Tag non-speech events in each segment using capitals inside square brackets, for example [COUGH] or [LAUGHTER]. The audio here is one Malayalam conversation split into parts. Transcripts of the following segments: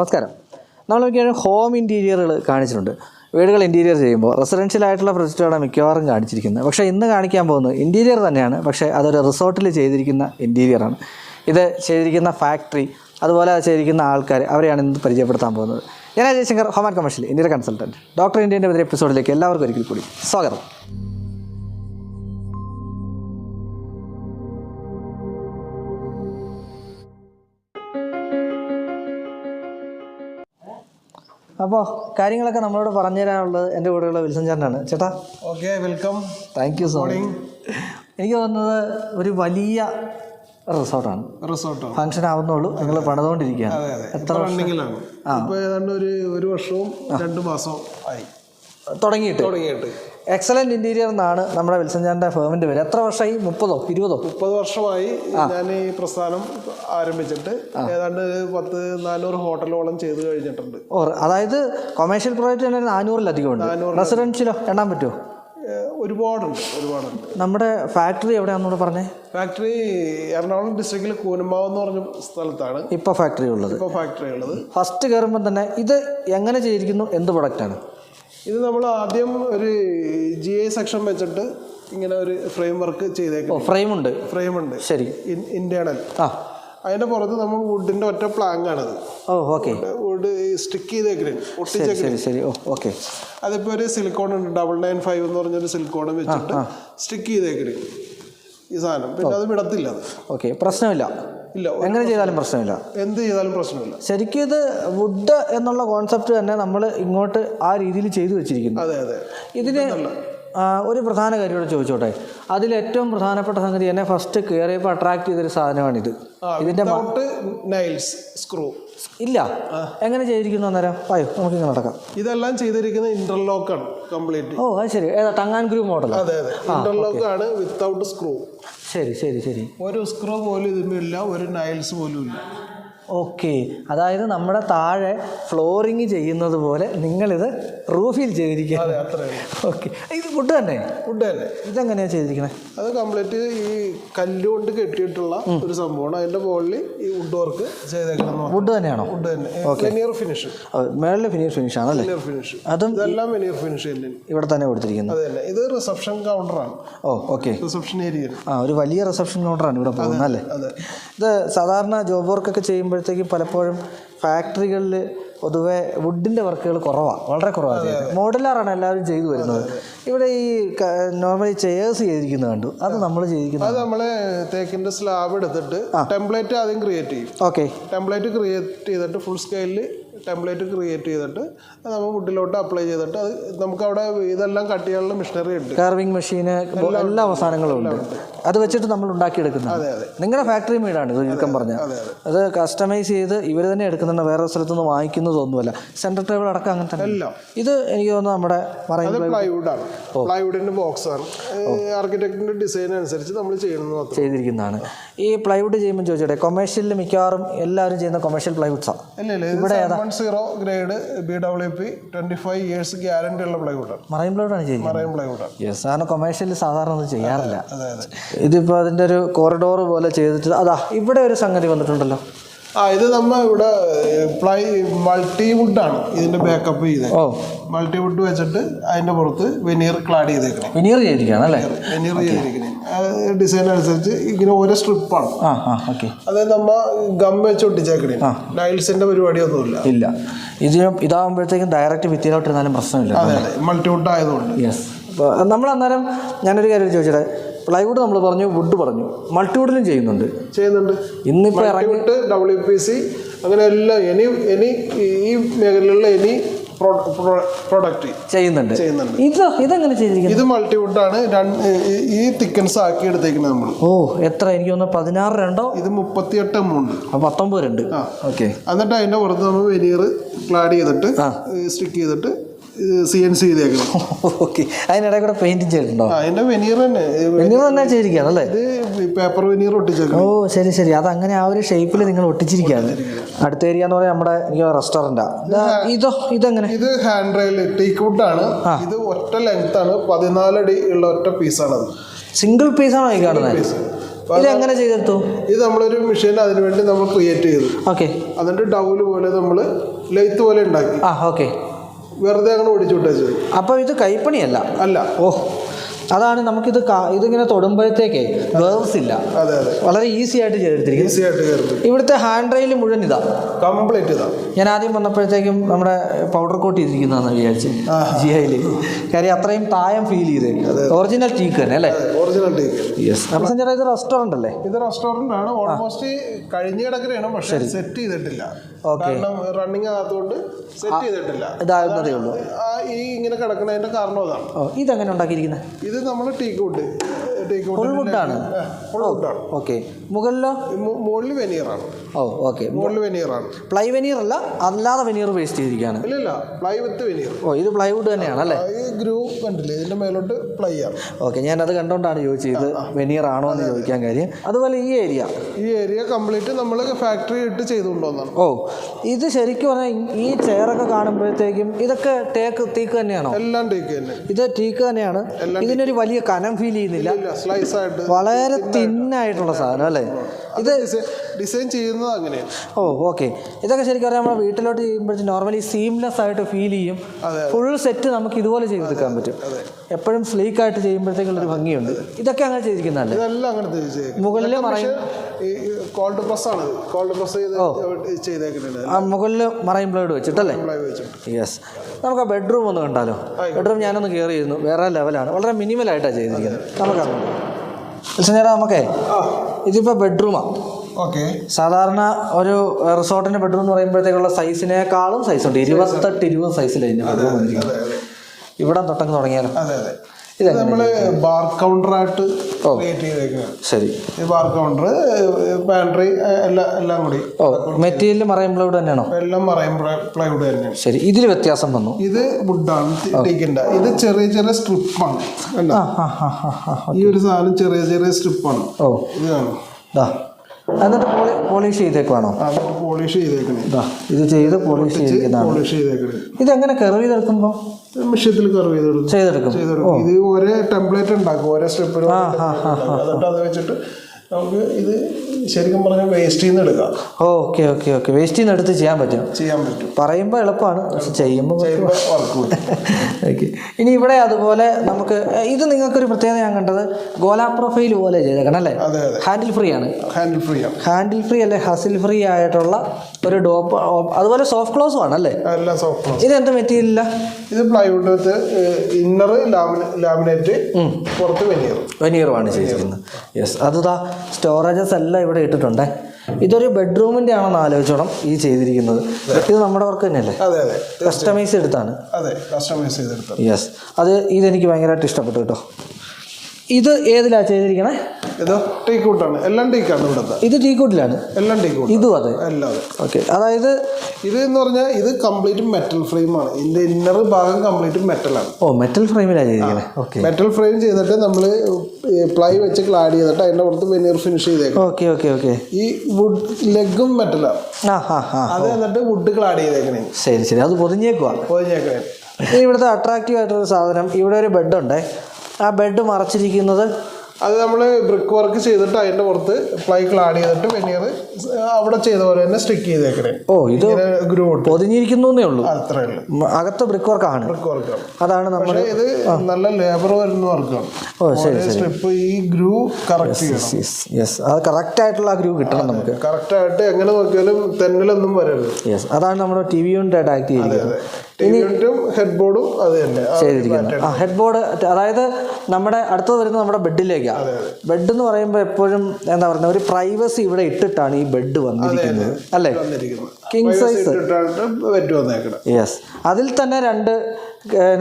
നമസ്കാരം. നമ്മൾ മിക്കവാറും ഹോം ഇന്റീരിയറുകൾ കാണിച്ചിട്ടുണ്ട്. വീടുകൾ ഇന്റീരിയർ ചെയ്യുമ്പോൾ റെസിഡൻഷ്യൽ ആയിട്ടുള്ള പ്രൊജക്റ്റുകളാണ് മിക്കവാറും കാണിച്ചിരിക്കുന്നത്. പക്ഷേ ഇന്ന് കാണിക്കാൻ പോകുന്നത് ഇന്റീരിയർ തന്നെയാണ്. പക്ഷേ അതൊരു റിസോർട്ടിൽ ചെയ്തിരിക്കുന്ന ഇന്റീരിയറാണ് ഇത് ചെയ്തിരിക്കുന്ന ഫാക്ടറി അതുപോലെ അത് ചെയ്തിരിക്കുന്ന ആൾക്കാർ അവരെയാണ് ഇന്ന് പരിചയപ്പെടുത്താൻ പോകുന്നത്. ഞാൻ ജയശങ്കർ ഹോം ആൻഡ് കമേഴ്ഷ്യൽ ഇന്ത്യയുടെ കൺസൾട്ടന്റ് ഡോക്ടർ ഇന്ത്യന്റെ എതിരെ എപ്പിസോഡിലേക്ക് എല്ലാവർക്കും ഒരിക്കൽ കൂടി സ്വാഗതം. അപ്പോൾ കാര്യങ്ങളൊക്കെ നമ്മളോട് പറഞ്ഞു തരാനുള്ളത് എന്റെ കൂടെയുള്ള വിൽസൺ ചേട്ടനാണ്. ചേട്ടാ. Okay welcome thank you so much എനിക്ക് തോന്നുന്നത് ഒരു വലിയ റിസോർട്ടാണ്. റിസോർട്ട്? ഫംഗ്ഷൻ ആവുന്നുള്ളൂ. നിങ്ങൾ പണിതുകൊണ്ടിരിക്കുകയാണ്. എത്ര ഏതാണ്ട് ഒരു ഒരു വർഷവും രണ്ട് മാസവും ആയി. തുടങ്ങിയിട്ട്. തുടങ്ങിയിട്ട്. എക്സലന്റ് ഇന്റീരിയർ എന്നാണ് നമ്മുടെ വിൽസൺ ചേട്ടന്റെ ഫേമിന്റെ പേര്. എത്ര വർഷമായി? മുപ്പതോ? ഇരുപതോ? മുപ്പത് വർഷമായി ഞാൻ ഈ പ്രസ്ഥാനം ആരംഭിച്ചിട്ട് ഏതാണ്ട് പത്ത് നാനൂറ് ഹോട്ടലോളം ചെയ്ത് കഴിഞ്ഞിട്ടുണ്ട്. ഓ അതായത് കൊമേഴ്ഷ്യൽ പ്രോജക്റ്റ് തന്നെ നാനൂറിലധികം ഉണ്ട്. റെസിഡൻഷ്യലോ എണ്ണാൻ പറ്റുമോ ഒരുപാടുണ്ട് ഒരുപാടുണ്ട്. നമ്മുടെ ഫാക്ടറി എവിടെയാണെന്നൂടെ പറഞ്ഞേ? ഫാക്ടറി എറണാകുളം ഡിസ്ട്രിക്റ്റിൽ കൂനമ്പാവ് എന്ന് പറഞ്ഞ സ്ഥലത്താണ്. ഇപ്പോൾ ഫാക്ടറി ഉള്ളത്. ഇപ്പോൾ ഫാക്ടറി ഉള്ളത്. ഫസ്റ്റ് കയറുമ്പോൾ തന്നെ ഇത് എങ്ങനെ ചെയ്തിരിക്കുന്നു? എന്ത് പ്രൊഡക്റ്റാണ് ഇത് നമ്മൾ ആദ്യം ഒരു ജി ഐ സെക്ഷൻ വെച്ചിട്ട് ഇങ്ങനെ ഒരു ഫ്രെയിം വർക്ക് ചെയ്തേക്കും ഫ്രെയിം ഉണ്ട്. ഫ്രെയിം ഉണ്ട്. ശരി. ഇന്റേണൽ ആ. അതിന്റെ പുറത്ത് നമ്മൾ വുഡിന്റെ ഒറ്റ പ്ലാങ്ക് ആണത്. Oh okay wood stick okay അതിപ്പോ ഒരു സിലിക്കോൺ ഉണ്ട്. ഡബിൾ നയൻ ഫൈവ് എന്ന് പറഞ്ഞൊരു സിലിക്കോൺ വെച്ചിട്ട് സ്റ്റിക്ക് ചെയ്തേക്കണേ ഈ സാധനം. പിന്നെ അത് വിടത്തില്ല അത്. ഓക്കെ പ്രശ്നമില്ല. ഇല്ല എങ്ങനെ ചെയ്താലും പ്രശ്നമില്ല. എന്ത് ചെയ്താലും പ്രശ്നമില്ല. ശരിക്കും ഇത് വുഡ് എന്നുള്ള കോൺസെപ്റ്റ് തന്നെ നമ്മൾ ഇങ്ങോട്ട് ആ രീതിയിൽ ചെയ്തു വെച്ചിരിക്കുന്നു. അതെ അതെ. ഇതിന് ഒരു പ്രധാന കാര്യം കൂടെ ചോദിച്ചോട്ടെ. അതിൽ ഏറ്റവും പ്രധാനപ്പെട്ട സംഗതി എന്നെ ഫസ്റ്റ് കയറിയപ്പോൾ അട്രാക്ട് ചെയ്തൊരു സാധനമാണിത്. ഇതിന്റെ നൈൽസ് സ്ക്രൂ ഇല്ല. എങ്ങനെ ചെയ്തിരിക്കുന്നു അന്നേരം? നമുക്ക് ഇങ്ങനെ നടക്കാം. ഇതെല്ലാം ചെയ്തിരിക്കുന്ന ഇന്റർലോക്ക് ആണ് കംപ്ലീറ്റ് ഓ അത് ശരി. ഏതാ? ടങ്ങാൻ ഗ്രൂ മോഡൽ അതെ അതെ. ഇന്റർലോക്ക് ആണ് വിത്തൗട്ട് സ്ക്രൂ ശരി ശരി ശരി. ഒരു സ്ക്രൂ പോലും ഇതിമില്ല ഒരു നൈൽസ് പോലും ഇല്ല. ഓക്കെ അതായത് നമ്മുടെ താഴെ ഫ്ലോറിങ് ചെയ്യുന്നത് പോലെ നിങ്ങളിത് റൂഫിൽ അത്രേ ഓക്കെ ഇത് വുഡ് തന്നെ? വുഡ് തന്നെ. ഇതെങ്ങനെയാണ് ചെയ്തിരിക്കുന്നത് അത് കംപ്ലീറ്റ് ഈ കല്ലുകൊണ്ട് കെട്ടിയിട്ടുള്ള ഒരു സംഭവമാണ്. അതിന്റെ മുകളിൽ ഈ വുഡ് വർക്ക് ചെയ്തേക്കണം വുഡ് തന്നെയാണോ? വുഡ് തന്നെ. വെനിയർ ഫിനിഷ് മേളിൽ ഫിനിഷ് ഫിനിഷ് ആണല്ലേ? വെനീർ ഫിനിഷ് അതും ഇതെല്ലാം വെനിയർ ഫിനിഷ് ഇവിടെ തന്നെ കൊടുത്തിരിക്കുന്നത്. അതെ തന്നെ. ഇത് റിസപ്ഷൻ കൗണ്ടറാണ് ഓ ഓക്കെ റിസപ്ഷൻ ഏരിയ ആ ഒരു വലിയ റിസപ്ഷൻ കൗണ്ടറാണ് ഇവിടെ പോകുന്നത് അല്ലേ? അതെ. ഇത് സാധാരണ ജോബ് വർക്കൊക്കെ ചെയ്യുമ്പോഴത്തേക്കും പലപ്പോഴും ഫാക്ടറികളിൽ പൊതുവെ വുഡിന്റെ വർക്കുകൾ കുറവാണ് വളരെ കുറവാണ് മോഡലാറാണ് എല്ലാവരും ചെയ്തു വരുന്നത്. ഇവിടെ ഈ നോർമലി ചെയേഴ്സ് ചെയ്തിരിക്കുന്നത് കണ്ടു. അത് നമ്മൾ ചെയ്തിരിക്കുന്നത് അത് നമ്മൾ തേക്കിന്റെ സ്ലാബ് എടുത്തിട്ട് ടെംപ്ലേറ്റ് ആദ്യം ക്രിയേറ്റ് ചെയ്യും. ഓക്കെ ടെംപ്ലേറ്റ് ക്രിയേറ്റ് ചെയ്തിട്ട് ഫുൾ സ്കെയിലിൽ ടെംപ്ലേറ്റ് ക്രിയേറ്റ് ചെയ്തിട്ട് അത് നമ്മൾ വുഡിലോട്ട് അപ്ലൈ ചെയ്തിട്ട് അത് നമുക്ക് അവിടെ ഇതെല്ലാം കട്ട് ചെയ്യാനുള്ള മെഷീനറി ഉണ്ട്. കാർവിംഗ് മെഷീന് എല്ലാ അവസാനങ്ങളും ഉണ്ട്. അത് വെച്ചിട്ട് നമ്മൾ ഉണ്ടാക്കിയെടുക്കുന്നത്. അതെ അതെ. നിങ്ങളുടെ ഫാക്ടറി മീഡാണ് ഇത് ചുരുക്കം പറഞ്ഞാൽ. അതെ കസ്റ്റമൈസ് ചെയ്ത് ഇവർ തന്നെ എടുക്കുന്നുണ്ട്. വേറെ സ്ഥലത്തു നിന്ന് വാങ്ങിക്കുന്നതൊന്നുമല്ല. സെൻട്രൽ ടേബിൾ അടക്കം അങ്ങനെ തന്നെ. ഇത് എനിക്ക് തോന്നുന്നു നമ്മുടെ അത് പറയുന്നത് പ്ലൈവുഡ് ആണ്. പ്ലൈവുഡിന്റെ ബോക്സാണ് ആർക്കിടെക്ടിന്റെ ഡിസൈൻ അനുസരിച്ച് നമ്മൾ ചെയ്യുന്നത് ചെയ്തിരിക്കുന്നതാണ്. ഈ പ്ലൈവുഡ് ചെയ്യുമ്പോൾ ചോദിച്ചോട്ടെ കൊമേഴ്ഷ്യലിൽ മിക്കവാറും എല്ലാവരും ചെയ്യുന്ന കൊമേഴ്ഷ്യൽ പ്ലൈവുഡ്സാണ് ഇവിടെ ഇല്ല ഇത് zero grade B W P twenty five years guarantee ഉള്ള പ്ലൈവുഡ് ആണ്. മറൈൻ പ്ലൈവുഡാണ് ചെയ്യുന്നത് മറൈൻ പ്ലൈവുഡ് ആണ്. യെസ് കാരണം കൊമേഴ്ഷ്യലിൽ സാധാരണ ഒന്നും ചെയ്യാറില്ല. അതെ അതെ ഇതിപ്പോൾ അതിന്റെ ഒരു കോറിഡോർ പോലെ ചെയ്തിട്ട് അതാ ഇവിടെ ഒരു സംഗതി വന്നിട്ടുണ്ടല്ലോ. ആ ഇത് നമ്മ ഇവിടെ പ്ലൈ മൾട്ടി വുഡ് ആണ് ഇതിന്റെ ബാക്കപ്പ് ചെയ്തത് ഓ. മൾട്ടി വുഡ് വെച്ചിട്ട് അതിന്റെ പുറത്ത് വെനീർ ക്ലാഡ് ചെയ്തേക്കണം. വെനീർ ചെയ്തിരിക്കുകയാണ് അല്ലേ? വെനീർ ചെയ്തിരിക്കണേ. ഡിസൈൻ അനുസരിച്ച് ഇങ്ങനെ ഓരോ സ്ട്രിപ്പാണ് അതായത് ആ ഓക്കെ നമ്മ ഗം വെച്ച് ഒട്ടിച്ചേക്കണേ. നൈൽസിന്റെ പരിപാടിയൊന്നുമില്ല. ഇല്ല. ഇത് ഇതാകുമ്പോഴത്തേക്കും ഡയറക്റ്റ് ഭിത്തിയിലോട്ടിരുന്നാലും പ്രശ്നമില്ല. അതെ അതെ. മൾട്ടി വുഡ് ആയതുകൊണ്ട്. യെസ് അപ്പോൾ നമ്മൾ അന്നേരം ഞാനൊരു കാര്യം ചോദിച്ചത് പ്ലൈവുഡ് നമ്മൾ പറഞ്ഞു വുഡ് പറഞ്ഞു. മൾട്ടിവുഡിലും ചെയ്യുന്നുണ്ട്. ചെയ്യുന്നുണ്ട്. ഇന്നിപ്പോൾ ഇറങ്ങിയിട്ട് ഡബ്ല്യു പി സി അങ്ങനെ എല്ലാം ഇനി ഇനി ഈ മേഖലയിലുള്ള എനി പ്രൊഡക്റ്റ് ചെയ്യുന്നുണ്ട്. ചെയ്യുന്നുണ്ട്. ഇത് ഇതെങ്ങനെ ചെയ്തിരിക്കുന്നത് ഇത് മൾട്ടി വുഡ് ആണ് ഈ- തിക്കൻസ് ആക്കി എടുത്തേക്കുന്നത് നമ്മൾ ഓ എത്ര? എനിക്ക് തോന്നുന്നു പതിനാറ് രണ്ടോ? ഇത് മുപ്പത്തിയെട്ട് എം ഉണ്ട് പത്തൊമ്പത് രണ്ട്. ഓക്കെ. എന്നിട്ട് അതിന്റെ പുറത്ത് നമ്മൾ വെനീർ ക്ലാഡ് ചെയ്തിട്ട്. സ്റ്റിക്ക് ചെയ്തിട്ട് സി എൻ സി ചെയ്തേക്കണം. [LAUGHS] ഓക്കെ. അതിനിടയിൽ കൂടെ പെയിന്റിങ് ചെയ്തിട്ടുണ്ടോ? അതിന്റെ വെനീർ തന്നെ. നിങ്ങൾ തന്നെ ചെയ്തിരിക്കുകയാണ് അല്ലേ ഇത് പേപ്പർ വെനീർ ഒട്ടിച്ചേക്കണം. ഓ ശരി ശരി. അത് അങ്ങനെ ആ ഒരു ഷേപ്പിൽ നിങ്ങൾ ഒട്ടിച്ചിരിക്കുകയാണ്. അടുത്ത ഏരിയ എന്ന് പറയാൻ നമ്മുടെ എനിക്ക് റെസ്റ്റോറന്റാ ഇതോ ഇതെങ്ങനെ? ഇത് ഹാൻഡ് റെയിൽ ടീക്ക് വുഡ് ആണ്. ഇത് ഒറ്റ ലെങ്ത് ആണ്. പതിനാലടി ഉള്ള ഒറ്റ പീസാണ് അത് സിംഗിൾ പീസാണോ ഈ കാണുന്നത്? ഇത് എങ്ങനെ ചെയ്തെടുത്തു? ഇത് നമ്മളൊരു മെഷീൻ അതിന് വേണ്ടി നമ്മൾ ക്രിയേറ്റ് ചെയ്തു. ഓക്കെ. അതിന്റെ ഡൗൽ പോലെ നമ്മൾ ലെയ്ത്ത് പോലെ ഉണ്ടാക്കി. ആ ഓക്കെ. വെറുതെ അങ്ങനെ ഓടിച്ചു വിട്ടേച്ചു പോയി അപ്പോൾ ഇത് കൈപ്പണിയല്ല. അല്ല. ഓ അതാണ് നമുക്കിത് ഇതിങ്ങനെ തൊടുമ്പോഴത്തേക്കേ വേർവ്സ് ഇല്ല. അതെ അതെ. വളരെ ഈസി ആയിട്ട് ചെയ്തെടുത്തിരിക്കുന്നു. ഈസി ആയിട്ട് ചേർത്തിരിക്കും ഇവിടുത്തെ ഹാൻഡ് റെയിൽ മുഴുവൻ ഇതാ. കംപ്ലീറ്റ് ഇതാ. ഞാൻ ആദ്യം വന്നപ്പോഴത്തേക്കും നമ്മുടെ പൗഡർ കോട്ട് ചെയ്തിരിക്കുന്നതെന്ന് വിചാരിച്ചു ജി ഐയിൽ കാര്യം അത്രയും തായം ഫീൽ ചെയ്ത് ഒറിജിനൽ ടീക്ക് തന്നെ അല്ലേ? ഒറിജിനൽ ടീക്ക് യെസ് അപ്പം ഇത് റെസ്റ്റോറന്റ് അല്ലേ? ഇത് റെസ്റ്റോറന്റ് ആണ്. ഓൾമോസ്റ്റ് കഴിഞ്ഞ കിടക്കുകയാണ് പക്ഷേ സെറ്റ് ചെയ്തിട്ടില്ല. കാരണം റണ്ണിങ് ആകാത്തതുകൊണ്ട് സെറ്റ് ചെയ്തിട്ടില്ല. ഇതാകുന്നതേ ഉള്ളൂ. ഈ ഇങ്ങനെ കിടക്കുന്നതിന്റെ കാരണം അതാണ്. ഇതെങ്ങനെ ഉണ്ടാക്കിയിരിക്കുന്നത് ഇത് നമ്മൾ ടീക്കൂട്ട് വുഡ് ടീക്ക് ഫുൾ വുഡാണ് ഫുൾ വുഡാണ് ഓക്കെ മുകളിലോ? മുകളിൽ വെനിയറാണ് ഓ ഓക്കെ മുകളിൽ വെനിയറാണ് പ്ലൈ വെനീർ അല്ല അല്ലാതെ വെനീർ വേസ്റ്റ് ചെയ്തിരിക്കുകയാണ്. ഇല്ല ഇല്ല. പ്ലൈ വിത്ത് വെനിയർ ഓ ഇത് പ്ലൈവുഡ് തന്നെയാണ് അല്ലേ? ഈ ഗ്രൂ കണ്ടില്ലേ? ഇതിന്റെ മേലോട്ട് പ്ലൈ ആണ്. ഓക്കെ ഞാനത് കണ്ടുകൊണ്ടാണ് ചോദിച്ചത് ഇത് വെനീർ ആണോ എന്ന് ചോദിക്കാൻ കാര്യം. അതുപോലെ ഈ ഏരിയ ഈ ഏരിയ കംപ്ലീറ്റ് നമ്മൾ ഫാക്ടറി ഇട്ട് ചെയ്തുകൊണ്ടുവന്നാണ് ഓ ഇത് ശരിക്കും പറഞ്ഞാൽ ഈ ചെയറൊക്കെ കാണുമ്പോഴത്തേക്കും ഇതൊക്കെ തേക്ക് തീക്ക് തന്നെയാണോ? എല്ലാം ടേക്ക് തന്നെ. ഇത് ടീക്ക് തന്നെയാണ്. ഇതിനൊരു വലിയ കനം ഫീൽ ചെയ്യുന്നില്ല. വളരെ തിന്നായിട്ടുള്ള സാധനം അല്ലേ? ഇത് ഡിസൈൻ ചെയ്യുന്നത് അങ്ങനെയാണ്. Oh okay. ഇതൊക്കെ ശരിക്കും പറയാം നമ്മുടെ വീട്ടിലോട്ട് ചെയ്യുമ്പോഴും നോർമലി സീംലെസ് ആയിട്ട് ഫീൽ ചെയ്യും. ഫുൾ സെറ്റ് നമുക്ക് ഇതുപോലെ ചെയ്തെടുക്കാൻ പറ്റും. എപ്പോഴും സ്ലീക്ക് ആയിട്ട് ചെയ്യുമ്പോഴത്തേക്കുള്ള ഒരു ഭംഗിയുണ്ട്. ഇതൊക്കെ അങ്ങനെ ചെയ്തിരിക്കുന്നതല്ലേ ഇതെല്ലാം അങ്ങനെ മുകളിൽ കോൾഡ് പ്രസ് ആണ്. കോൾഡ് പ്രസ് ചെയ്തേക്കുന്നുണ്ട്. ആ മുകളിൽ മറൈൻ ബ്ലേഡ് വെച്ചിട്ടല്ലേ? യെസ് നമുക്ക് ആ ബെഡ്റൂം ഒന്ന് കണ്ടാലോ? ബെഡ്റൂം ഞാനൊന്ന് കയറിയിരുന്നു വേറെ ലെവലാണ് വളരെ മിനിമലായിട്ടാണ് ചെയ്തിരിക്കുന്നത്. നമുക്ക് പക്ഷേ നമുക്കേ ഇതിപ്പോൾ ബെഡ്റൂമാണ് ഓക്കെ സാധാരണ ഒരു റിസോർട്ടിന്റെ ബെഡ്റൂം എന്ന് പറയുമ്പോഴത്തേക്കുള്ള സൈസിനേക്കാളും സൈസ് ഉണ്ട്. ഇരുപത്തെട്ട് ഇരുപത് സൈസിൽ ബെഡ്റൂം അതെ. ഇവിടെ തൊട്ടങ്ങ് തുടങ്ങിയാലോ? അതെ അതെ. നമ്മൾ ബാർ കൗണ്ടറായിട്ട് ക്രിയേറ്റ് ചെയ്തേക്കുന്നത് ശരി. ഈ ബാർ കൗണ്ടർ പാൻട്രി എല്ലാം എല്ലാം കൂടി. ഓ മെറ്റീരിയൽ ഇവിടെ തന്നെയാണോ? എല്ലാം മറയും പ്ലൈവുഡ് തന്നെയാണ്. ശരി ഇതിൽ വ്യത്യാസം വന്നു. ഇത് വുഡാണ് ടീക്കിന്റെ ഇത് ചെറിയ ചെറിയ സ്ട്രിപ്പാണ് ഈ ഒരു സാധനം ചെറിയ ചെറിയ സ്ട്രിപ്പാണ് ഓ. ഇത് കാണും. ഇതാ എന്നിട്ട് പോളിഷ് ചെയ്തേക്കുവാണോ പോളിഷ് ചെയ്തേക്കണേ. ഇതാ ചെയ്ത് പോളിഷ് പോളിഷ് ചെയ്തേക്കണേ. ഇതെങ്ങനെ കെർവ് ചെയ്തെടുക്കുമ്പോൾ മിഷ്യത്തിൽ കർവ് ചെയ്തെടുക്കും. ചെയ്തെടുക്കും. ഇത് ഒരേ ടെംപ്ലേറ്റ് ഉണ്ടാക്കും. ഓരോ സ്റ്റെപ്പിലും എന്നിട്ട് അത് വെച്ചിട്ട് നമുക്ക് ഇത് ശരിക്കും പറഞ്ഞാൽ വേസ്റ്റിൽ നിന്ന് എടുക്കാം ഓക്കെ ഓക്കെ ഓക്കെ. വേസ്റ്റിൽ നിന്ന് എടുത്ത് ചെയ്യാൻ പറ്റും. ചെയ്യാൻ പറ്റും. പറയുമ്പോൾ എളുപ്പമാണ് പക്ഷെ ചെയ്യുമ്പോൾ ഓക്കെ. ഇനി ഇവിടെ അതുപോലെ നമുക്ക് ഇത് നിങ്ങൾക്കൊരു പ്രത്യേകത ഞാൻ കണ്ടത് ഗോലാ പ്രൊഫൈൽ പോലെ ചെയ്തേക്കണം അല്ലേ? ഹാൻഡിൽ ഫ്രീ ആണ്. ഹാൻഡിൽ ഫ്രീ ആണ്. ഹാൻഡിൽ ഫ്രീ അല്ലെ? ഹസിൽ ഫ്രീ ആയിട്ടുള്ള ഒരു ഡോപ്പ് അതുപോലെ സോഫ്റ്റ് ക്ലോസും ആണ് അല്ലേ എല്ലാം സോഫ്റ്റ് ഇത് എന്താ മെറ്റീരിയല ഇത് പ്ലൈവുഡ് ഇന്നർ ലാമിനേറ്റ് പുറത്ത് വെനിയർ വെനീറുമാണ് ചെയ്തിരിക്കുന്നത്. യെസ് അതുതാ സ്റ്റോറേജസ് എല്ലാം ഇവിടെ ഇട്ടിട്ടുണ്ടേ. ഇതൊരു ബെഡ്റൂമിന്റെ ആണെന്ന് ആലോചിച്ചോണം ഈ ചെയ്തിരിക്കുന്നത്. ഇത് നമ്മുടെ വർക്ക് തന്നെയല്ലേ? കസ്റ്റമൈസ് എടുത്താണ്. അതെ കസ്റ്റമൈസ് യെസ് അത് ഇതെനിക്ക് ഭയങ്കരമായിട്ട് ഇഷ്ടപ്പെട്ടു കേട്ടോ. ഇത് ഏതിലാ ചെയ്തിരിക്കണേ? ഇത് ടീക്കൂട്ടാണ്. എല്ലാം ടീക്കാണ് ഇവിടുത്തെ. ഇത് ടീക്കൂട്ടിലാണ്. എല്ലാം ടീക്കൂട്ട് ഇതും അതെ. എല്ലാം ഓക്കെ. അതായത് ഇത് എന്ന് പറഞ്ഞാൽ ഇത് കംപ്ലീറ്റ് മെറ്റൽ ഫ്രെയിമാണ്. ഇതിന്റെ ഇന്നർ ഭാഗം കംപ്ലീറ്റ് മെറ്റലാണ്. ഓ മെറ്റൽ ഫ്രെയിമിലാണ് ചെയ്തിരിക്കുന്നത് ഓക്കെ. മെറ്റൽ ഫ്രെയിം ചെയ്തിട്ട് നമ്മൾ പ്ലൈ വെച്ച് ക്ലാഡ് ചെയ്തിട്ട് അതിന്റെ പുറത്ത് വെനീർ ഫിനിഷ് ചെയ്തേക്കും ഓക്കെ ഓക്കെ ഓക്കെ. ഈ വുഡ് ലെഗും മെറ്റലാണ്. അത് എന്നിട്ട് വുഡ് ക്ലാഡ് ചെയ്തേക്കണേ. ശരി ശരി. അത് പൊതിഞ്ഞേക്കുവാ. പൊതിഞ്ഞേക്കണേ. ഇവിടുത്തെ അട്രാക്റ്റീവ് ആയിട്ടൊരു സാധനം ഇവിടെ ഒരു ബെഡുണ്ട് ആ ബെഡ് മറച്ചിരിക്കുന്നത്. അത് നമ്മൾ ബ്രിക്ക് വർക്ക് ചെയ്തിട്ട് അതിന്റെ പുറത്ത് പ്ലൈ ക്ലാഡ് ചെയ്തിട്ട് വെനീർ അവിടെ ചെയ്ത പോലെ തന്നെ സ്റ്റിക്ക് ചെയ്തേക്കണേ. ഓ ഇത് ഗ്രൂ പൊതിഞ്ഞിരിക്കുന്നു ഉള്ളൂ. അത്രേ ഉള്ളൂ. അകത്ത് ബ്രിക്ക് വർക്കാണ് ബ്രിക്ക് വർക്കാണ് അതാണ് നമ്മൾ ഇത് നല്ല ലേബർ വരുന്ന വർക്കാണ് ഓ ശരി സ്ട്രിപ്പ് ഈ ഗ്രൂ കറക്റ്റ് യെസ് അത് കറക്റ്റ് ആയിട്ടുള്ള ആ ഗ്രൂ കിട്ടണം നമുക്ക്. കറക്റ്റ് ആയിട്ട് എങ്ങനെ നോക്കിയാലും തെന്നലൊന്നും വരരുത്. യെസ് അതാണ് നമ്മുടെ ടി വി യൂണിറ്റായിട്ട് ആക്ട് ചെയ്തിരിക്കുന്നത് ടി വിയും ഹെഡ് ബോർഡും അത് തന്നെ. ചെയ്തിരിക്കുന്നത് ആ ഹെഡ് ബോർഡ് അതായത് നമ്മുടെ അടുത്തത് വരുന്നത് നമ്മുടെ ബെഡിലേക്കാണ് ബെഡ് എന്ന് പറയുമ്പോൾ എപ്പോഴും എന്താ പറയുക ഒരു പ്രൈവസി ഇവിടെ ഇട്ടിട്ടാണ് ഈ ബെഡ് വന്നിരിക്കുന്നത് അല്ലേ? കിങ് സൈസ് യെസ് അതിൽ തന്നെ രണ്ട്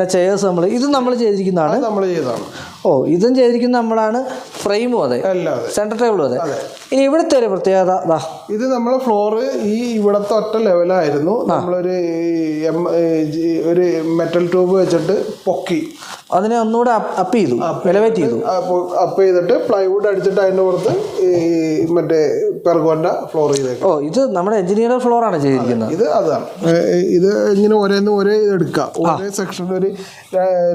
ചെയേഴ്സ് നമ്മൾ ഇത് നമ്മൾ ചെയ്തിരിക്കുന്നതാണ്. നമ്മൾ ചെയ്തതാണ്. ഓ ഇതും ചെയ്തിരിക്കുന്ന നമ്മളാണ് ഫ്രെയിമും അതെ. സെന്റർ അതെ. സെന്റർ ടേബിളും അതെ. ഇനി ഇവിടുത്തെ ഒരു പ്രത്യേകത ഇത് നമ്മളെ ഫ്ലോറ് ഈ ഇവിടത്തെ ഒറ്റ ലെവലായിരുന്നു നമ്മളൊരു ഒരു മെറ്റൽ ട്യൂബ് വെച്ചിട്ട് പൊക്കി. അതിനെ ഒന്നുകൂടെ അപ്പ് ചെയ്തു എലവേറ്റ് ചെയ്തു. അപ്പ് ചെയ്തിട്ട് പ്ലൈവുഡ് അടിച്ചിട്ട് അതിന്റെ പുറത്ത് ഈ മറ്റേ പെർഗോന്റെ ഫ്ലോർ ചെയ്തേക്കും. ഓ ഇത് നമ്മുടെ എഞ്ചിനീയർ ഫ്ലോറാണ് ചെയ്തിരിക്കുന്നത്. ഇത് അതാണ്. ഇത് ഇങ്ങനെ ഒരേ ഒരേ എടുക്കാം. ഒരേ സെക്ഷൻ ഒരു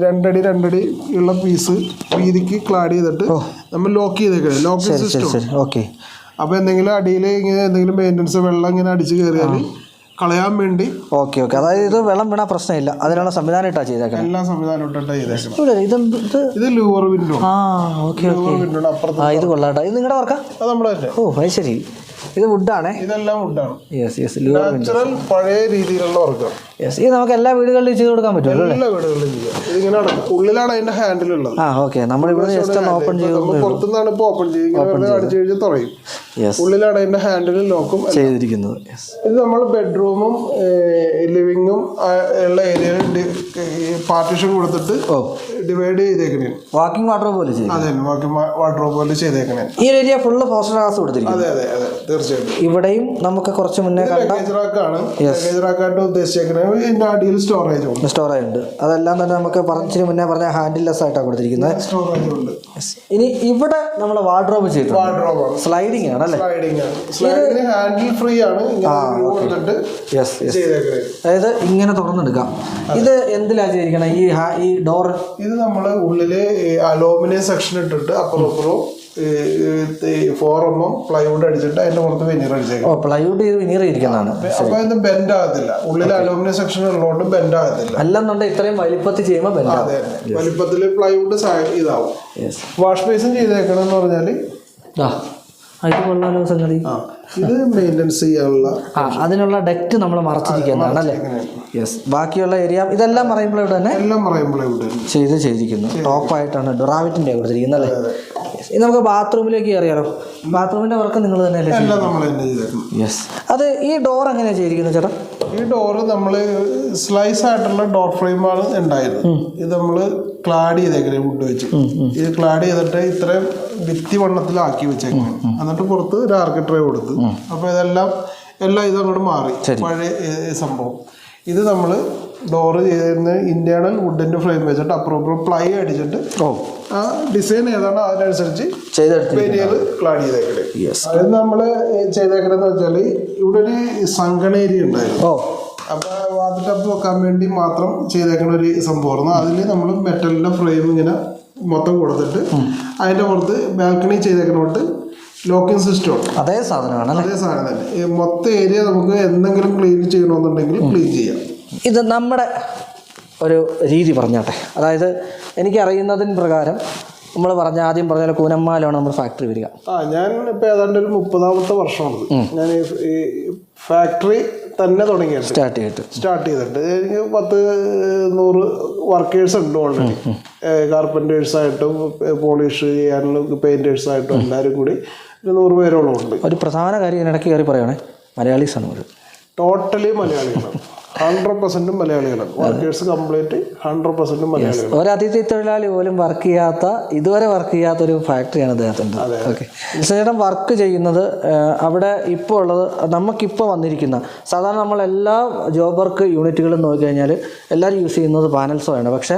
രണ്ടടി രണ്ടടി ഉള്ള പീസ് വീതിക്ക് ക്ലാഡ് ചെയ്തിട്ട് നമ്മൾ ലോക്ക് ചെയ്തേക്കണേ ലോക്ക് സിസ്റ്റം ഓക്കെ അപ്പോൾ എന്തെങ്കിലും അടിയിൽ ഇങ്ങനെ എന്തെങ്കിലും മെയിന്റനൻസ് വെള്ളം ഇങ്ങനെ അടിച്ച് കയറിയാൽ കളയാൻ വേണ്ടി ഓക്കെ ഓക്കെ. അതായത് ഇത് വെള്ളം വീണാൽ പ്രശ്നമില്ല. അതിനുള്ള സംവിധാനം ഇട്ടാ ചെയ്തേക്കാം എല്ലാ സംവിധാനം ഇട്ടിട്ടാണ് ചെയ്തേക്കണം. ഇവിടെ ഇത് ഇത്? ലൂവർ വിൻഡോ ആ ഓക്കെ ഓക്കെ. ലൂവർ വിൻഡോ അപ്പുറത്ത് ആ ഇത് കൊള്ളാട്ടോ ഇത് നിങ്ങളുടെ വർക്കാ? അത് നമ്മുടെ ഓ അത് ശരി. ഇത് വുഡാണ് ഇതെല്ലാം വുഡാണ് യെസ് യെസ് നാച്ചുറൽ പഴയ രീതിയിലുള്ള വർക്കാണ് യെസ് ഇത് നമുക്ക് എല്ലാ വീടുകളിലും ചെയ്ത് കൊടുക്കാൻ പറ്റും എല്ലാ വീടുകളിലും ചെയ്യാം. ഇതിങ്ങനെ ഉള്ളിലാണ് അതിന്റെ ഹാൻഡിൽ ഉള്ളത്. ആ ഓക്കെ നമ്മൾ ഇവിടെ ജസ്റ്റ് ഓപ്പൺ ചെയ്ത് പുറത്തുനിന്നാണ് ഇപ്പോൾ ഓപ്പൺ ചെയ്യുന്നത് അടിച്ചു കഴിഞ്ഞാൽ തുറയും ഉള്ളിലാണ് അതിന്റെ ഹാൻഡിൽ ലോക്കും ചെയ്തിരിക്കുന്നത്. ഇത് നമ്മൾ ബെഡ്റൂമും ലിവിങ്ങും ഉള്ള ഏരിയയിൽ പാർട്ടിഷൻ കൊടുത്തിട്ട് ഡിവൈഡ് ചെയ്തേക്കണേ. വാക്കിംഗ് വാട്ടർ പോലെ ചെയ്തു അതെ വാക്കിംഗ് വാർഡ്രോബ് പോലെ ചെയ്തേക്കണേ. ഈ ഏരിയ ഫുള്ള് പോസ്റ്റർ ഗ്ലാസ് കൊടുത്തിരിക്കും അതെ അതെ അതെ തീർച്ചയായിട്ടും. ഇവിടെയും നമുക്ക് കുറച്ച് മുന്നേ കണ്ട റാക്കാണ് റാക്കായിട്ട് ഉദ്ദേശിച്ചേക്കണത് ഇതിന്റെ അടിയിൽ സ്റ്റോറേജ് ഉണ്ട്. സ്റ്റോറേജ് ഉണ്ട്. അതെല്ലാം തന്നെ നമുക്ക് പറഞ്ഞിന് മുന്നേ പറഞ്ഞ ഹാൻഡിൽ ലെസ് ആയിട്ടാണ് കൊടുത്തിരിക്കുന്നത് സ്റ്റോറേജ് ഉണ്ട്. ഇനി ഇവിടെ നമ്മൾ വാർഡ്രോബ് ചെയ്തിട്ടുണ്ട്. ആണ്. സ്ലൈഡിങ് ആണ് അല്ലേ? സ്ലൈഡിങ് ആണ്. ഹാൻഡിൽ ഫ്രീ ആണ്. കൊടുത്തിട്ട് യെസ് യെസ് അതായത് ഇങ്ങനെ തുറന്നെടുക്കാം. ഇത് എന്തിലാ ചെയ്തിരിക്കണം? ഈ ഈ ഡോർ ഇത് നമ്മൾ ഉള്ളിൽ അലോമിനിയം സെക്ഷൻ ഇട്ടിട്ട് അപ്പുറം അപ്പുറം ഫോർ എം എം പ്ലൈവുഡ് അടിച്ചിട്ട് അതിന്റെ പുറത്ത് വെനീർ അടിച്ചേക്കാം. പ്ലൈവുഡ് വെനീർ ഇരിക്കുന്നതാണ്. അപ്പൊ ഇത് ബെൻഡ് ആകത്തില്ല. ഉള്ളിൽ അലൂമിനിയം സെക്ഷൻ ഉള്ളതുകൊണ്ട് ബെൻഡ് ആകത്തില്ല. അല്ലെന്നുണ്ടെങ്കിൽ ഇത്രയും വലിപ്പത്തിൽ ചെയ്യുമ്പോൾ ബെൻഡാവും അതെ വലിപ്പത്തിൽ പ്ലൈവുഡ് ഇതാവും. വാഷ് ബേസും ചെയ്തേക്കണെന്ന് പറഞ്ഞാൽ? ആ ഇത് കൊള്ളാലോ സംഗതി. ഇത് മെയിന്റെനൻസ് ചെയ്യാനുള്ള അതിനുള്ള ഡെക്റ്റ് നമ്മൾ മറച്ചിരിക്കുന്നതാണ്. അല്ലേ യെസ് ബാക്കിയുള്ള ഏരിയ ഇതെല്ലാം പറയുമ്പോൾ ഇവിടെ തന്നെ എല്ലാം പറയുമ്പോഴേ ഇവിടെ ചെയ്ത് ചെയ്തിരിക്കുന്നു. ടോപ്പായിട്ടാണ് ഡൊറാവിറ്റിന്റെ കൊടുത്തിരിക്കുന്നത് അല്ലേ? ഇത് ഇനി നമുക്ക് ബാത്റൂമിലേക്ക് കയറിയാലോ? ബാത്റൂമിന്റെ വർക്ക് നിങ്ങൾ തന്നെ അല്ലേ യെസ് അത് ഈ ഡോർ എങ്ങനെയാണ് ചെയ്തിരിക്കുന്നത് ചേട്ടാ? ഈ ഡോറ് നമ്മൾ സ്ലൈസ് ആയിട്ടുള്ള ഡോർ ഫ്രെയിമാണ് ഉണ്ടായത്. ഇത് നമ്മൾ ക്ലാഡ് ചെയ്തേക്കണേ വുഡ് വെച്ച്. ഇത് ക്ലാഡ് ചെയ്തിട്ട് ഇത്രയും ഭിത്തി വണ്ണത്തിലാക്കി വെച്ചേക്കണം. എന്നിട്ട് പുറത്ത് ഒരു ആർക്കിട്രേ കൊടുത്ത്. അപ്പോൾ ഇതെല്ലാം എല്ലാം ഇതങ്ങോട്ട് മാറി. പഴയ സംഭവം. ഇത് നമ്മൾ ഡോർ ചെയ്തിരുന്ന ഇന്റേണൽ വുഡിന്റെ ഫ്രെയിം വെച്ചിട്ട് അപ്പുറം അപ്പുറം പ്ലൈ അടിച്ചിട്ട് ആ ഡിസൈൻ ഏതാണോ അതിനനുസരിച്ച് പ്ലാൻ മെറ്റീരിയൽ ചെയ്തേക്കണേ. അത് നമ്മൾ ചെയ്തേക്കണെന്ന് വെച്ചാൽ ഇവിടെ ഒരു സങ്കണേരി ഉണ്ടായിരുന്നു. അപ്പൊ വാതിട്ടപ്പ് വെക്കാൻ വേണ്ടി മാത്രം ചെയ്തേക്കണ ഒരു സംഭവമായിരുന്നു അതിൽ നമ്മൾ മെറ്റലിന്റെ ഫ്രെയിം ഇങ്ങനെ മൊത്തം കൊടുത്തിട്ട് അതിന്റെ പുറത്ത് ബാൽക്കണി ചെയ്തേക്കുന്നോട്ട് ലോക്കിംഗ് സിസ്റ്റം. അതേ സാധനമാണ് അതേ സാധനം തന്നെ. മൊത്തം ഏരിയ നമുക്ക് എന്തെങ്കിലും ക്ലീൻ ചെയ്യണമെന്നുണ്ടെങ്കിൽ ക്ലീൻ ചെയ്യാം. ഇത് നമ്മുടെ ഒരു രീതി പറഞ്ഞാട്ടെ. അതായത് എനിക്കറിയുന്നതിന് പ്രകാരം നമ്മൾ പറഞ്ഞ ആദ്യം പറഞ്ഞ കൂനമ്മാലാണ് നമ്മുടെ ഫാക്ടറി വരിക. ആ ഞാൻ ഇപ്പോൾ ഏതാണ്ട് ഒരു മുപ്പതാമത്തെ വർഷമാണ് ഞാൻ ഈ ഫാക്ടറി തന്നെ തുടങ്ങിയിട്ട് സ്റ്റാർട്ട് ചെയ്തിട്ട്. സ്റ്റാർട്ട് ചെയ്തിട്ട്. പത്ത് നൂറ് വർക്കേഴ്സ് ഉണ്ട് ഓൾറെഡി കാർപ്പന്റേഴ്സ് ആയിട്ടും പോളിഷ് ചെയ്യാനുള്ള പെയിന്റേഴ്സ് ആയിട്ടും എല്ലാവരും കൂടി ഒരു നൂറ് പേരോളം ഉണ്ട്. ഒരു പ്രധാന കാര്യം ഇടയ്ക്ക് കയറി പറയുകയാണെ മലയാളീസാണ് ഒരു ടോട്ടലി മലയാളികളാണ്. ഹൺഡ്രഡ് പെർസെന്റും മലയാളികളാണ്. വർക്കേഴ്സ് കംപ്ലീറ്റ് ഹൺഡ്രഡ് പെർസെന്റും മലയാളികളാണ്. ഒരു അതിഥി തൊഴിലാളി പോലും വർക്ക് ചെയ്യാത്ത ഇതുവരെ വർക്ക് ചെയ്യാത്ത ഒരു ഫാക്ടറിയാണ് അദ്ദേഹത്തിന്റെ. ഓക്കെ ചേട്ടൻ വർക്ക് ചെയ്യുന്നത് അവിടെ ഇപ്പോൾ ഉള്ളത് നമുക്കിപ്പോൾ വന്നിരിക്കുന്ന സാധാരണ നമ്മൾ എല്ലാ ജോബ് വർക്ക് യൂണിറ്റുകളും നോക്കിക്കഴിഞ്ഞാൽ എല്ലാവരും യൂസ് ചെയ്യുന്നത് പാനൽസോയാണ് പക്ഷേ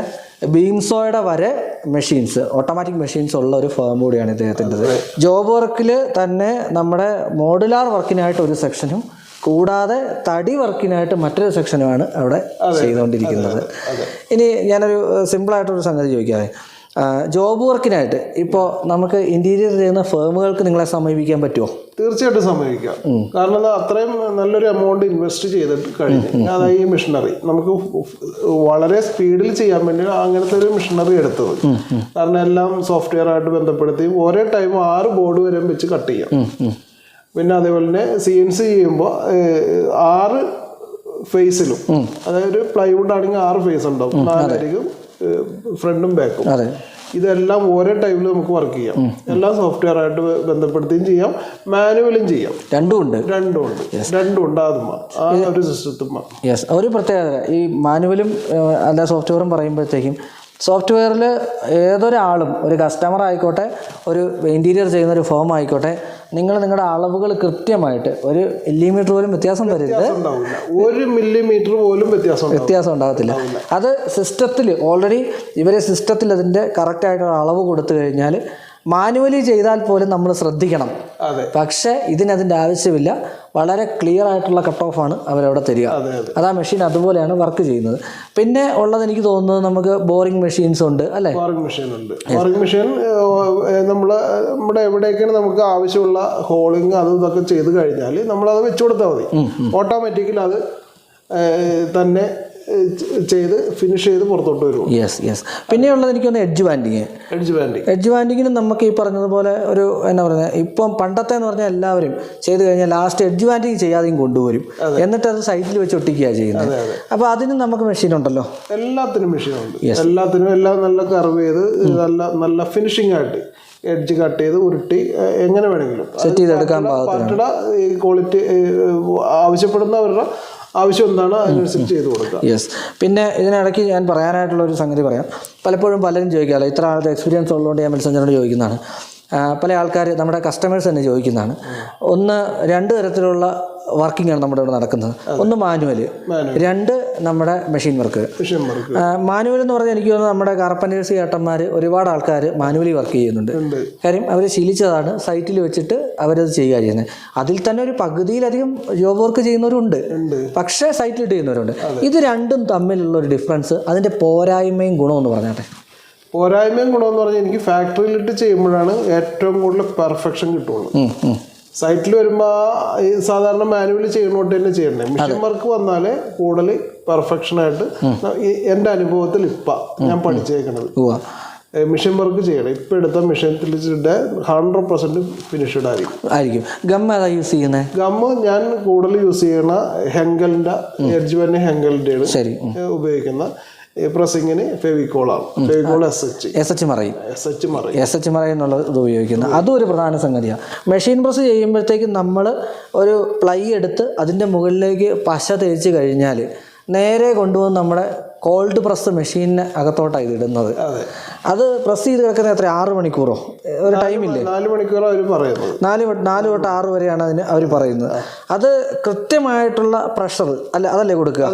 ബീംസോയുടെ വരെ മെഷീൻസ് ഓട്ടോമാറ്റിക് മെഷീൻസ് ഉള്ള ഒരു ഫേം കൂടിയാണ് ഇദ്ദേഹത്തിന്റെത്. ജോബ് വർക്കിൽ തന്നെ നമ്മുടെ മോഡുലാർ വർക്കിനായിട്ട് ഒരു സെക്ഷനും കൂടാതെ തടി വർക്കിനായിട്ട് മറ്റൊരു സെക്ഷനുമാണ് അവിടെ ചെയ്തുകൊണ്ടിരിക്കുന്നത്. ഇനി ഞാനൊരു സിമ്പിളായിട്ടൊരു സംഗതി ചോദിക്കാതെ ജോബ് വർക്കിനായിട്ട് ഇപ്പോൾ നമുക്ക് ഇന്റീരിയർ ചെയ്യുന്ന ഫേമുകൾക്ക് നിങ്ങളെ സമീപിക്കാൻ പറ്റുമോ തീർച്ചയായിട്ടും സമീപിക്കാം. കാരണം അത്രയും നല്ലൊരു എമൗണ്ട് ഇൻവെസ്റ്റ് ചെയ്തിട്ട് കഴിഞ്ഞു അതായത് ഈ മിഷനറി നമുക്ക് വളരെ സ്പീഡിൽ ചെയ്യാൻ വേണ്ടി അങ്ങനത്തെ ഒരു മിഷനറി എടുത്തത് കാരണം എല്ലാം സോഫ്റ്റ്വെയർ ആയിട്ട് ബന്ധപ്പെടുത്തി ഒരേ ടൈം ആറ് ബോർഡ് വരെ വെച്ച് കട്ട് ചെയ്യാം. പിന്നെ അതേപോലെ തന്നെ സി എൻ സി ചെയ്യുമ്പോൾ ആറ് ഫേസിലും അതായത് പ്ലൈവുഡ് ആണെങ്കിൽ ആറ് ഫേസ് ഉണ്ടാവും നാലായിരിക്കും ഫ്രണ്ടും ബാക്കും ഇതെല്ലാം ഓരോ ടൈമിൽ നമുക്ക് വർക്ക് ചെയ്യാം. എല്ലാം സോഫ്റ്റ്വെയർ ആയിട്ട് ബന്ധപ്പെടുത്തുകയും ചെയ്യാം. മാനുവലും ചെയ്യാം. രണ്ടും ഉണ്ട്. രണ്ടും ഉണ്ട്. രണ്ടും ഉണ്ട്. അതുമാണ് ആ ഒരു സിസ്റ്റത്തുമാണ് യെസ് ഒരു പ്രത്യേകത ഈ മാനുവലും അല്ല സോഫ്റ്റ്വെയറും പറയുമ്പോഴത്തേക്കും സോഫ്റ്റ്വെയറിൽ ഏതൊരാളും ഒരു കസ്റ്റമർ ആയിക്കോട്ടെ ഒരു ഇന്റീരിയർ ചെയ്യുന്ന ഒരു ഫോം ആയിക്കോട്ടെ നിങ്ങൾ നിങ്ങളുടെ അളവുകൾ കൃത്യമായിട്ട് ഒരു മില്ലിമീറ്റർ പോലും വ്യത്യാസം വരരുത്. ഒരു മില്ലിമീറ്റർ പോലും വ്യത്യാസം വ്യത്യാസം ഉണ്ടാകത്തില്ല. അത് സിസ്റ്റത്തിൽ ഓൾറെഡി ഇവരെ സിസ്റ്റത്തിൽ അതിന്റെ കറക്റ്റായിട്ടുള്ള അളവ് കൊടുത്തു കഴിഞ്ഞാൽ മാനുവലി ചെയ്താൽ പോലും നമ്മൾ ശ്രദ്ധിക്കണം. അതെ. പക്ഷേ ഇതിനതിന്റെ ആവശ്യമില്ല. വളരെ ക്ലിയർ ആയിട്ടുള്ള കട്ട് ഓഫ് ആണ് അവരവിടെ തരിക. അതെ ആ മെഷീൻ അതുപോലെയാണ് വർക്ക് ചെയ്യുന്നത്. പിന്നെ ഉള്ളത് എനിക്ക് തോന്നുന്നത് നമുക്ക് ബോറിംഗ് മെഷീൻസ് ഉണ്ട് അല്ലേ? ബോറിംഗ് മെഷീൻ ഉണ്ട്. ബോറിംഗ് മെഷീൻ നമ്മൾ നമ്മുടെ എവിടെയൊക്കെയാണ് നമുക്ക് ആവശ്യമുള്ള ഹോളിങ് അത് ഇതൊക്കെ ചെയ്ത് കഴിഞ്ഞാൽ നമ്മളത് വെച്ചു കൊടുത്താൽ മതി. ഓട്ടോമാറ്റിക്കലി അത് തന്നെ ചെയ്ത് ഫിനിഷ് ചെയ്ത് പുറത്തോട്ട് വരും. യെസ് യെസ് പിന്നെയുള്ളത് എനിക്കൊന്ന് edge banding edge banding edge ബാൻഡിങ്ങിന് നമുക്ക് ഈ പറഞ്ഞതുപോലെ ഒരു എന്നാ പറയുന്നത് ഇപ്പം പണ്ടത്തെ എന്ന് പറഞ്ഞാൽ എല്ലാവരും ചെയ്ത് കഴിഞ്ഞാൽ ലാസ്റ്റ് എഡ്ജ് ബാൻഡിങ് ചെയ്യാതെയും കൊണ്ടുവരും. എന്നിട്ട് അത് സൈറ്റിൽ വെച്ച് ഒട്ടിക്കുകയാണ് ചെയ്യുന്നത്. അപ്പോൾ അതിന് നമുക്ക് മെഷീൻ ഉണ്ടല്ലോ? എല്ലാത്തിനും മെഷീൻ ഉണ്ട്. എല്ലാത്തിനും എല്ലാം നല്ല കർവ് ചെയ്ത് നല്ല നല്ല ഫിനിഷിംഗ് ആയിട്ട് എഡ്ജ് കട്ട് ചെയ്ത് ഉരുട്ടി എങ്ങനെ വേണമെങ്കിലും. സെറ്റ് ചെയ്തെടുക്കാൻ പാർട്ടിയുടെ ക്വാളിറ്റി ആവശ്യപ്പെടുന്നവരുടെ ആവശ്യം എന്താണ് അതിനനുസരിച്ച് ചെയ്ത് കൊടുക്കുക. യെസ് പിന്നെ ഇതിനിടയ്ക്ക് ഞാൻ പറയാനായിട്ടുള്ള ഒരു സംഗതി പറയാം. പലപ്പോഴും പലരും ചോദിക്കാമല്ലോ ഇത്ര ആളുടെ എക്സ്പീരിയൻസ് ഉള്ളതുകൊണ്ട് ഞാൻ മത്സഞ്ചനോട് ചോദിക്കുന്നതാണ്. പല ആൾക്കാർ നമ്മുടെ കസ്റ്റമേഴ്സ് തന്നെ ചോദിക്കുന്നതാണ്. ഒന്ന് രണ്ട് തരത്തിലുള്ള വർക്കിംഗ് ആണ് നമ്മുടെ ഇവിടെ നടക്കുന്നത്. ഒന്ന് മാനുവൽ രണ്ട് നമ്മുടെ മെഷീൻ വർക്ക് മാനുവൽ എന്ന് പറഞ്ഞാൽ എനിക്ക് തോന്നുന്നു നമ്മുടെ കാർപ്പന്റേഴ്സ് ചേട്ടന്മാർ ഒരുപാട് ആൾക്കാർ മാനുവലി വർക്ക് ചെയ്യുന്നുണ്ട്. കാര്യം അവർ ശീലിച്ചതാണ് സൈറ്റിൽ വെച്ചിട്ട് അവരത് ചെയ്യുക ചെയ്യുന്നത് അതിൽ തന്നെ ഒരു പകുതിയിലധികം ജോബ് വർക്ക് ചെയ്യുന്നവരുണ്ട്. പക്ഷേ സൈറ്റിലിട്ട് ചെയ്യുന്നവരുണ്ട്. ഇത് രണ്ടും തമ്മിലുള്ള ഒരു ഡിഫറൻസ് അതിന്റെ പോരായ്മയും ഗുണവും എന്ന് പറഞ്ഞാട്ടെ? പോരായ്മയും ഗുണമെന്ന് പറഞ്ഞാൽ എനിക്ക് ഫാക്ടറിയിലിട്ട് ചെയ്യുമ്പോഴാണ് ഏറ്റവും കൂടുതൽ പെർഫെക്ഷൻ കിട്ടുള്ളൂ. സൈറ്റിൽ വരുമ്പോൾ ഈ സാധാരണ മാനുവലി ചെയ്യണോട്ട് തന്നെ ചെയ്യണ്ടേ? മിഷൻ വർക്ക് വന്നാലേ കൂടുതൽ പെർഫെക്ഷൻ ആയിട്ട് എന്റെ അനുഭവത്തിൽ ഇപ്പം ഞാൻ പഠിച്ചേക്കണത്. മിഷൻ വർക്ക് ചെയ്യണം. ഇപ്പം എടുത്ത മെഷീനിൽ ഹൺഡ്രഡ് പെർസെന്റ് ഫിനിഷ്ഡ് ആയിരിക്കും. ആയിരിക്കും. ഗം ഏതാ യൂസ് ചെയ്യുന്നത് ഗമ്മ് ഞാൻ കൂടുതൽ യൂസ് ചെയ്യണ ഹെങ്കലിന്റെ എഡ്ജ് വന്നെ ഹെങ്കലിന്റെയാണ് ഉപയോഗിക്കുന്ന പ്രസിങ്ങിന് ഫെവിക്കോളാണ്. Fevicol S H S H മറയും. എസ് എച്ച് മറയും. എസ് എച്ച് മറയും എന്നുള്ളത് ഇത് ഉപയോഗിക്കുന്നത് അതും ഒരു പ്രധാന സംഗതിയാണ്. മെഷീൻ പ്രസ് ചെയ്യുമ്പോഴത്തേക്കും നമ്മൾ ഒരു പ്ലൈ എടുത്ത് അതിന്റെ മുകളിലേക്ക് പശ തേച്ച് കഴിഞ്ഞാൽ നേരെ കൊണ്ടുവന്ന് നമ്മുടെ കോൾഡ് പ്രസ് മെഷീനിന് അകത്തോട്ടാണ് ഇത് ഇടുന്നത്. അതെ. പ്രസ് ചെയ്ത് കിടക്കുന്നത് എത്ര ആറ് മണിക്കൂറോ? ഒരു ടൈമില്ലേ നാല് മണിക്കൂറോ അവർ പറയുന്നത്. നാല് നാല് തൊട്ട് ആറ് വരെയാണ് അതിന് അവർ പറയുന്നത്. അത് കൃത്യമായിട്ടുള്ള പ്രഷർ അല്ല അതല്ലേ കൊടുക്കുക?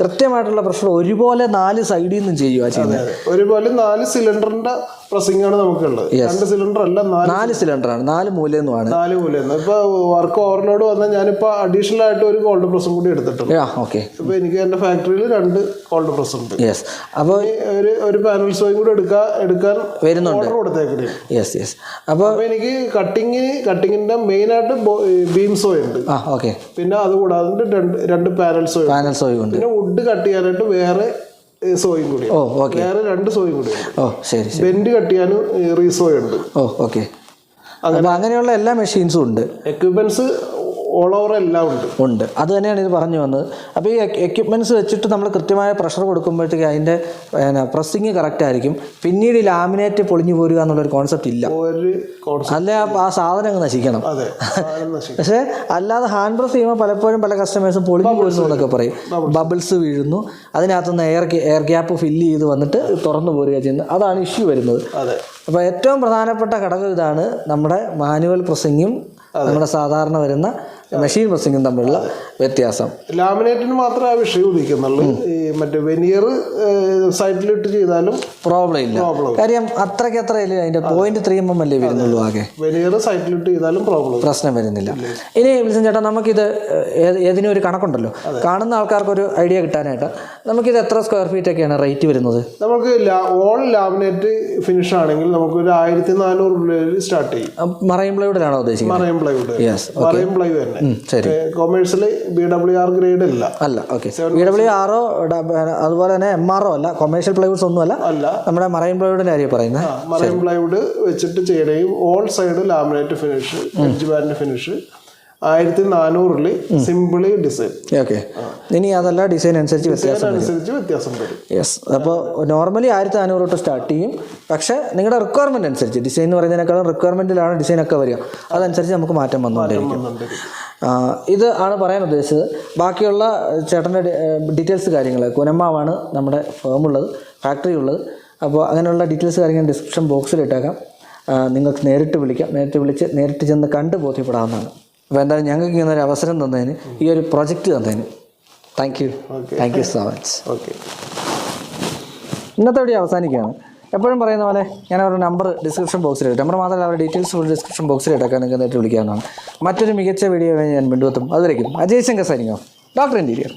കൃത്യമായിട്ടുള്ള പ്രഷർ ഒരുപോലെ നാല് സൈഡിൽ നിന്നും ചെയ്യുക ചെയ്യുന്നത്. ഒരുപോലെ നാല് സിലിണ്ടറിന്റെ പ്രസിംഗ് ആണ് നമുക്കുള്ളത്. രണ്ട് സിലിണ്ടർ അല്ല നാല് നാല് സിലിണ്ടറാണ് നാല് മൂലയെന്നുമാണ്. നാല് മൂലയെന്ന്. ഇപ്പൊ വർക്ക് ഓവർലോഡ് വന്നാൽ ഞാനിപ്പോ അഡീഷണൽ ആയിട്ട് ഒരു കോൾഡ് പ്രസും കൂടി എടുത്തിട്ടുണ്ട് ഓക്കെ ഇപ്പൊ എനിക്ക് എന്റെ ഫാക്ടറിയിൽ രണ്ട് കോൾഡ് പ്രസ് ഉണ്ട്. യെസ് അപ്പോൾ ഒരു ഒരു പാനൽ സോയും കൂടി എടുക്കാൻ എടുക്കാൻ വരുന്നുണ്ട്. കൊടുത്തേക്കണേ. യെസ് യെസ് അപ്പോൾ അപ്പൊ എനിക്ക് കട്ടിങ്ങിന് കട്ടിങ്ങിന്റെ മെയിൻ ആയിട്ട് ബീം സോ ഉണ്ട്. ആ ഓക്കെ പിന്നെ അതുകൂടാതെ രണ്ട് രണ്ട് പാനൽ സോയും പാനൽ സോയും ഉണ്ട്. പിന്നെ വുഡ് കട്ട് ചെയ്യാനായിട്ട് വേറെ സോയും കൂടി ഓ ഓക്കെ. വേറെ രണ്ട് സോയും കൂടി ഓ ശരി ബെൻഡ് കട്ട് ചെയ്യാനും റീസോ ഉണ്ട് ഓ ഓക്കെ. അപ്പോൾ അങ്ങനെയുള്ള എല്ലാ മെഷീൻസും ഉണ്ട്. എക്യുപ്മെന്റ്സ് ഓൾ ഓവർ എല്ലാം ഉണ്ട്. ഉണ്ട്. അത് തന്നെയാണ് ഇത് പറഞ്ഞു വന്നത്. അപ്പോൾ ഈ എക്യുപ്മെന്റ്സ് വെച്ചിട്ട് നമ്മൾ കൃത്യമായ പ്രഷർ കൊടുക്കുമ്പോഴത്തേക്ക് അതിന്റെ പ്രസ്സിങ് കറക്റ്റ് ആയിരിക്കും. പിന്നീട് ഈ ലാമിനേറ്റ് പൊളിഞ്ഞു പോരുക എന്നുള്ളൊരു കോൺസെപ്റ്റ് ഇല്ല. അല്ലെ ആ സാധനം അങ്ങ് നശിക്കണം. [LAUGHS] പക്ഷേ അല്ലാതെ ഹാൻഡ് പ്രസ് ചെയ്യുമ്പോൾ പലപ്പോഴും പല കസ്റ്റമേഴ്സും പൊളിഞ്ഞു പോരുന്നു എന്നൊക്കെ പറയും. ബബിൾസ് വീഴുന്നു. അതിനകത്തുനിന്ന് എയർ എയർ ഗ്യാപ്പ് ഫില്ല് ചെയ്ത് വന്നിട്ട് തുറന്നു പോരുക ചെയ്യുന്നത്. അതാണ് ഇഷ്യൂ വരുന്നത്. അപ്പോൾ ഏറ്റവും പ്രധാനപ്പെട്ട ഘടകം ഇതാണ് നമ്മുടെ മാനുവൽ പ്രസ്സിങ്ങും നമ്മുടെ സാധാരണ വരുന്ന മെഷീൻ പ്രസ്സിങ്ങും തമ്മിലുള്ള വ്യത്യാസം. ലാമിനേറ്റിന് മാത്രമേ ആ വിഷയം ഉദിക്കുന്നുള്ളൂ. ഈ മറ്റേ വെനിയർ സൈറ്റിലിട്ട് ചെയ്താലും പ്രോബ്ലം ഇല്ല. കാര്യം അത്രയ്ക്ക് അത്രയല്ലേ അതിന്റെ പോയിന്റ് ത്രീ എം എം അല്ലേ വരുന്നുള്ളൂ ആകെ. വെനിയർ സൈറ്റിലിട്ട് ചെയ്താലും പ്രോബ്ലം പ്രശ്നം വരുന്നില്ല. ഇനി വിൽസൺ ചേട്ടാ നമുക്കിത് ഏത് ഏതിനും ഒരു കണക്കുണ്ടല്ലോ. കാണുന്ന ആൾക്കാർക്ക് ഒരു ഐഡിയ കിട്ടാനായിട്ട് നമുക്കിത് എത്ര സ്ക്വയർ ഫീറ്റ് ഒക്കെയാണ് റേറ്റ് വരുന്നത്? നമുക്ക് ഓൾ ലാമിനേറ്റ് ഫിനിഷ് ആണെങ്കിൽ നമുക്ക് ഒരു ആയിരത്തി നാനൂറ് സ്റ്റാർട്ട് ചെയ്യും. മറൈൻ പ്ലൈവുഡിലാണോ ഉദ്ദേശിക്കുന്നത്? Marine plywood. Yes marine ply തന്നെ. ശരി. കൊമേഴ്സിൽ ബി ഡബ്ല്യു ആർ ഗ്രേഡ് ഇല്ല. അല്ല ഓക്കെ ബി ഡബ്ല്യു ആറോ അതുപോലെ തന്നെ എം ആറോ അല്ല കൊമേഴ്ഷ്യൽ പ്ലൈവുഡ്സ് ഒന്നുമല്ല. അല്ല. നമ്മുടെ മറൈൻ പ്ലൈവുഡിന്റെ കാര്യം പറയുന്നത് മറൈൻ പ്ലൈവുഡ് വെച്ചിട്ട് ചെയ്യണമെങ്കിൽ all side laminate finish edge band finish ആയിരത്തി നാനൂറിൽ സിമ്പിൾ ഡിസൈൻ. ഓക്കെ. ഇനി അതല്ല ഡിസൈൻ അനുസരിച്ച് വ്യത്യാസം അനുസരിച്ച് വ്യത്യാസം വരും. യെസ് അപ്പോൾ നോർമലി ആയിരത്തി നാനൂറ് തൊട്ട് സ്റ്റാർട്ട് ചെയ്യും. പക്ഷേ നിങ്ങളുടെ റിക്വയർമെന്റ് അനുസരിച്ച് ഡിസൈൻ എന്ന് പറയുന്നതിനേക്കാളും റിക്വയർമെന്റിലാണ് ഡിസൈൻ ഒക്കെ വരിക. അതനുസരിച്ച് നമുക്ക് മാറ്റം വന്നുകൊണ്ടിരിക്കും ഇത് ആണ് പറയാൻ ഉദ്ദേശിച്ചത്. ബാക്കിയുള്ള ചേട്ടന്റെ ഡീറ്റെയിൽസ് കാര്യങ്ങൾ കുനമ്മാവാണ് നമ്മുടെ ഫേം ഉള്ളത് ഫാക്ടറി ഉള്ളത്. അപ്പോൾ അങ്ങനെയുള്ള ഡീറ്റെയിൽസ് കാര്യങ്ങൾ ഡിസ്ക്രിപ്ഷൻ ബോക്സിൽ ഇട്ടേക്കാം. നിങ്ങൾക്ക് നേരിട്ട് വിളിക്കാം. നേരിട്ട് വിളിച്ച് നേരിട്ട് ചെന്ന് കണ്ട് ബോധ്യപ്പെടാവുന്നതാണ്. അപ്പോൾ എന്തായാലും ഞങ്ങൾക്ക് ഇങ്ങനെ ഒരു അവസരം തന്നതിന് ഈ ഒരു പ്രൊജക്റ്റ് തന്നതിന്. Thank you thank you so much okay ഇന്നത്തെ വഴി അവസാനിക്കുകയാണ്. എപ്പോഴും പറയുന്ന പോലെ ഞാൻ അവരുടെ നമ്പർ ഡിസ്ക്രിപ്ഷൻ ബോക്സിൽ ഇട്ടു നമ്പർ മാത്രമല്ല അവരുടെ ഡീറ്റെയിൽസ് ഫുൾ ഡിസ്ക്രിപ്ഷൻ ബോക്സിൽ ഇട്ടൊക്കെ നിങ്ങൾക്ക് നേരിട്ട് വിളിക്കാവുന്നതാണ്. മറ്റൊരു മികച്ച വീഡിയോ ഞാൻ വീണ്ടും എത്തും. അതുവരേക്കും. അജയ് ശങ്കർ സൈനിക ഡോക്ടർ ഇന്റീരിയർ